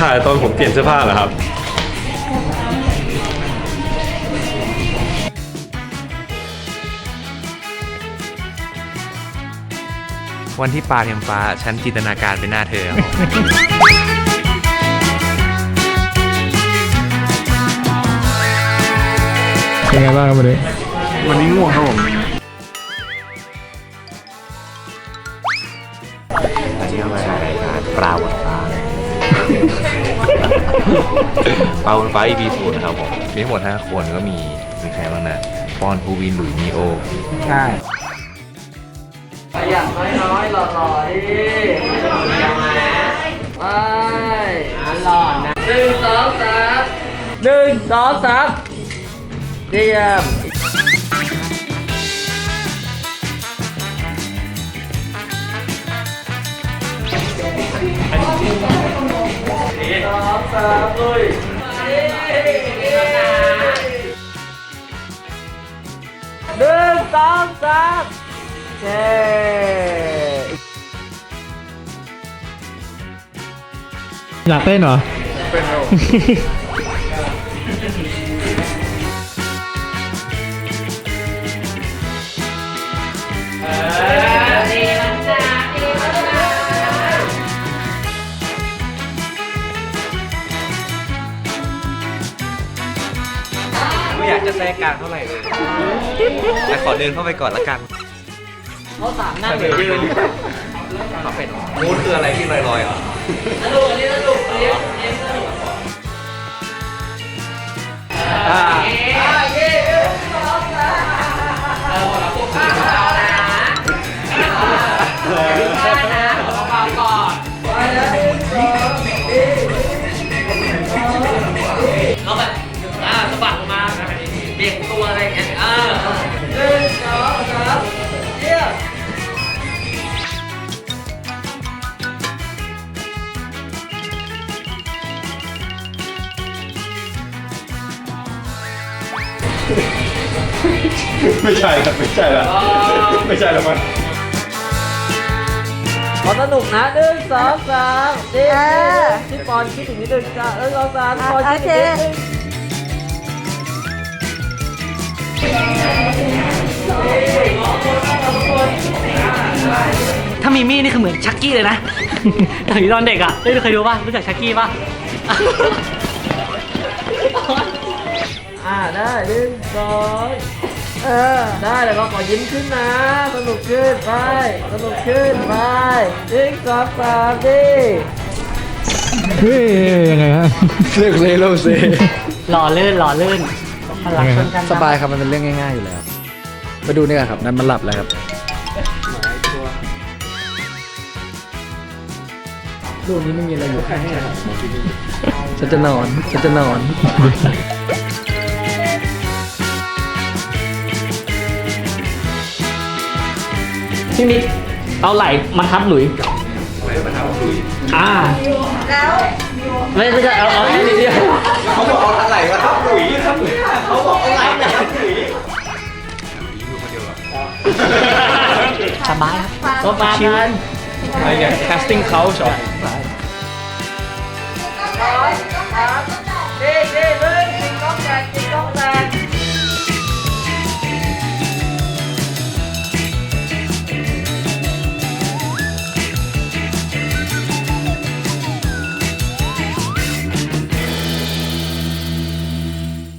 ถ่ายตอนผมเปลี่ยนเสื้อผ้าเหรอครับ วันที่ปลาเทียมฟ้าฉันจินตนาการเป็นหน้าเธอเป็นไงบ้างครับวันนี้ วันนี้ง่วงครับผม ปลาบนฟ้า EP ศูนย์นะครับผมมีทั้งหมด5คนก็มีมีใครบ้างนะปอนภูวินหลุยส์นีโอใช่อย่างน้อยๆหล่อๆดิยังไงไปหล่อนะหนึ่งสองสามหนึ่งสองสามเตรียมสอง สามลุยหนึ่งสองสามเย้อยากเต้นเหรอไม่อยา กจะแทรกกลางเท่าไหร่เลยแต่ขอเดินเข้าไปก่อนละกันเขาสามนั่งหรือยืนขอเป็นมูดคืออะไรที่ลอยๆเหรอสนุกอันนี้สนุกเลี้ยงเลี้ยงสนุก ไม่ใช่ครับไม่ใช่ละไม่ใช่ละมันขอสนุกนะหนึ่งสองสามนี่พี่ปอนคิดถึงนิดนึงจ้ะหนึ่งสองสามพี่ปอนคิดถึงนิดนึงถ้ามีมี่นี่คือเหมือนชักกี้เลยนะอย่างที่ตอนเด็กอะได้ยเคยดูป่ะรู้จักชักกี้ป่ะอ่า ได้หนึ่งสองเออ ได้แล้วก็ขอยิ้มขึ้นนะ สนุกขึ้นไป สนุกขึ้นไปหนึ่งสองสามดิเฮ้ยยังไงฮะเรื่องเลโลเซหล่อลื่นหล่อลื่นพลังชนกันสบายครับมันเป็นเรื่องง่ายๆอยู่แล้วมาดูนี่กันครับนั้นมันหลับแล้วครับรูปนี้ไม่มีอะไรอยู่ข้างครับฉันจะนอนฉันจะนอน พี่มิกเอาไหล่มาทับหลุยอ่า แล้วไม่ไม่ใช่เอาเอาเอานิดเดียวเขาบอกเอาอะไรมาทับหลุยทับหลุยเขาบอกเอาอะไรมาทับหลุยสบายครับก็มาชิวอะไรเนี่ย casting couch เหรอดีดีเล